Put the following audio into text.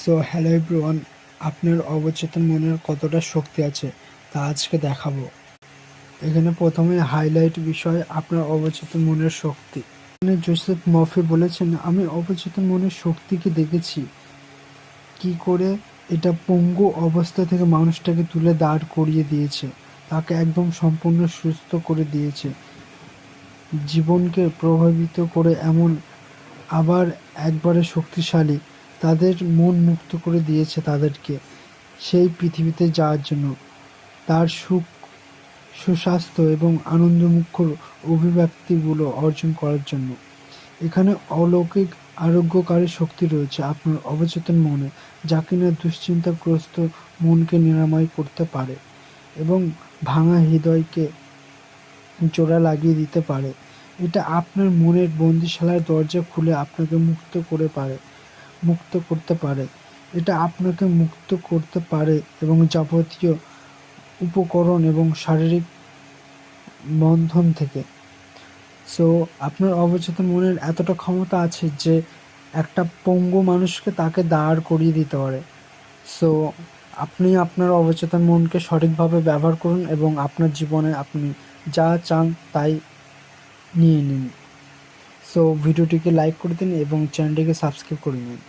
So hello everyone আপনার অবচেতন মনের কতটা শক্তি আছে তা আজকে দেখাবো। এখানে প্রথমে হাইলাইট বিষয়, আপনার অবচেতন মনের শক্তি। এখানে জোসেফ মফি বলেছেন, আমি অবচেতন মনের শক্তিকে দেখেছি। কি করে? এটা পঙ্গু অবস্থা থেকে মানুষটাকে তুলে দাঁড় করিয়ে দিয়েছে। তাকে একদম সম্পূর্ণ সুস্থ করে দিয়েছে। জীবনকে প্রভাবিত করে এমন আবার একবারে শক্তিশালী তাদের মন মুক্ত করে দিয়েছে তাদেরকে। সেই পৃথিবীতে যাওয়ার জন্য তার সুখ, সুস্বাস্থ্য এবং আনন্দমুখর অভিব্যক্তিগুলো অর্জন করার জন্য। এখানে অলৌকিক আরোগ্যকারী শক্তি রয়েছে আপনার অবচেতন মনে, যা কিনা দুশ্চিন্তাগ্রস্ত মনকে নিরাময় করতে পারে এবং ভাঙা হৃদয়কে জোড়া লাগিয়ে দিতে পারে। এটা আপনার মনের বন্দিশালার দরজা খুলে আপনাকে মুক্ত করে পারে। মুক্ত করতে পারে। এটা আপনাকে মুক্ত করতে পারে এবং যাবতীয় উপকরণ এবং শারীরিক বন্ধন থেকে। সো আপনার অবচেতন মনের এতটা ক্ষমতা আছে যে একটা পঙ্গু মানুষকে তাকে দাঁড় করিয়ে দিতে পারে। সো আপনি আপনার অবচেতন মনকে সঠিকভাবে ব্যবহার করুন এবং আপনার জীবনে আপনি যা চান তাই নিয়ে নিন। সো ভিডিওটিকে লাইক করে দিন এবং চ্যানেলটিকে সাবস্ক্রাইব করে নিন।